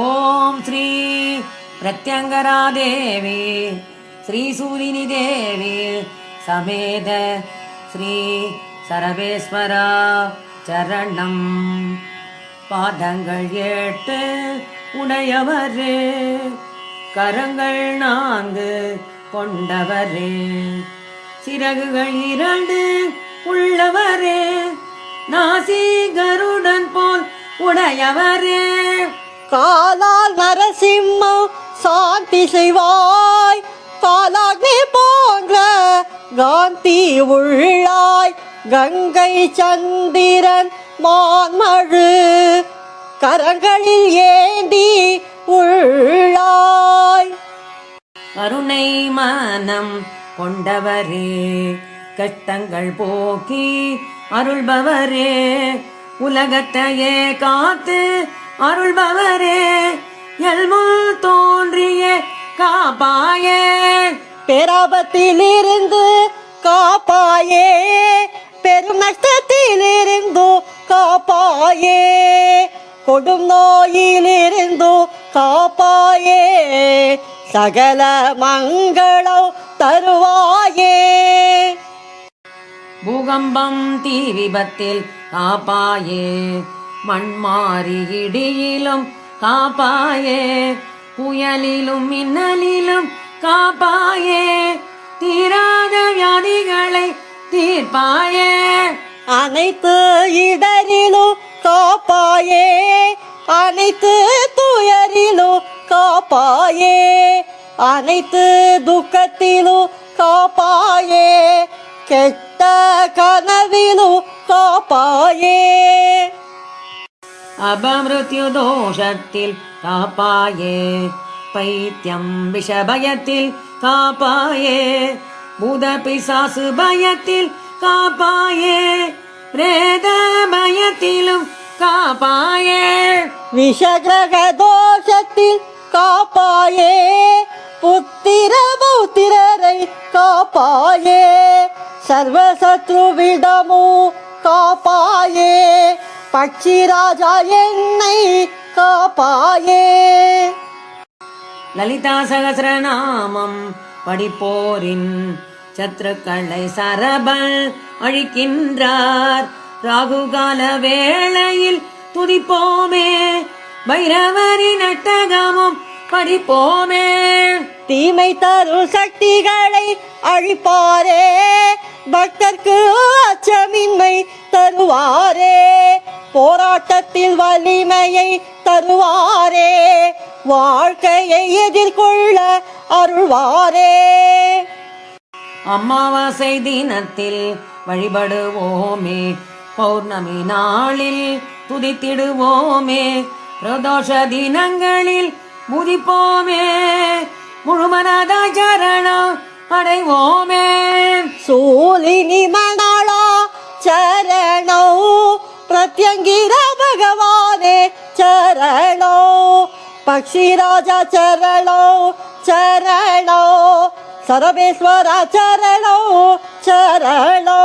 ஓம் ஸ்ரீ பிரத்யங்கரா தேவி ஸ்ரீ சூலினி தேவி சமேத ஸ்ரீ சரவேஸ்வரா சரணம். பாதங்கள் எட்டு உடையவரே கரங்கள் நான்கு கொண்டவரே சிறகுகள் இரண்டு உள்ளவரே நாசி கருடன் போல் உடையவரே. காலால் நரசிம்மம் சாந்தி செய்வாய். காலாக்னி போன்ற காந்தி உள்ளாய். கங்கை சந்திரன் மான்மழு கரங்களில் ஏந்தி உள்ளாய். கருணை மனம் கொண்டவரே கஷ்டங்கள் போக்கி அருள்பவரே உலகத்தையே காத்து அருள்பவரே எல்முள் தோன்றிய காப்பாயே. பேராபத்திலிருந்து காப்பாயே பெரும் நஷ்டத்திலிருந்து காப்பாயே. கொடும் நோயிலிருந்து காப்பாயே சகல மங்களம் தருவாயே. பூகம்பம் தீ விபத்தில் காப்பாயே. மண்மாறி இடியிலும் காப்பாயே புயலிலும் மின்னலிலும் காப்பாயே தீராத வியாதிகளை தீர்ப்பாயே. அனைத்து இடரிலும் காப்பாயே அனைத்து துயரிலும் காப்பாயே அனைத்து துக்கத்திலும் காப்பாயே கெட்ட கனவிலும் காப்பாயே. அபமிருத்யுதோஷத்தில் காப்பாயே பைத்தியம் விஷபயத்தில் காப்பாயே பூத பிசாசு பயத்தில் காப்பாயே பிரேத பயத்திலும் காப்பாயே விஷகிரக தோஷத்தில் காப்பாயே புத்திர பௌத்திரரை காப்பாயே சர்வசத்ருவிடமோ காப்பாயே பட்சிராஜா என்னை காப்பாயே. லலிதா சகசிரநாமம் படிப்போரின் சத்ருக்களை சரபல் அழிக்கின்றார். ராகுகால வேளையில் துதிப்போமே. பைரவரின் அட்டகமும் படிப்போமே. தீமை தரும் சக்திகளை அழிப்பாரே. பக்தர்க்கு அச்சமின்மை தருவாரே. போராட்டத்தில் வலிமையை தருவாரே. வாழ்க்கையை எதிர்கொள்ள அருள்வாரே. அமாவாசை தினத்தில் வழிபடுவோமே. பௌர்ணமி நாளில் துதித்திடுவோமே. பிரதோஷ தினங்களில் முதிப்போமே. முழுமனத சரணம் அடைவோமே சூலினி மணாளா சரணோ பிரத்யங்கிர பகவானே சரணோ பக்ஷிராஜா சரணோ சரணோ சரபேஸ்வர சரணோ சரணோ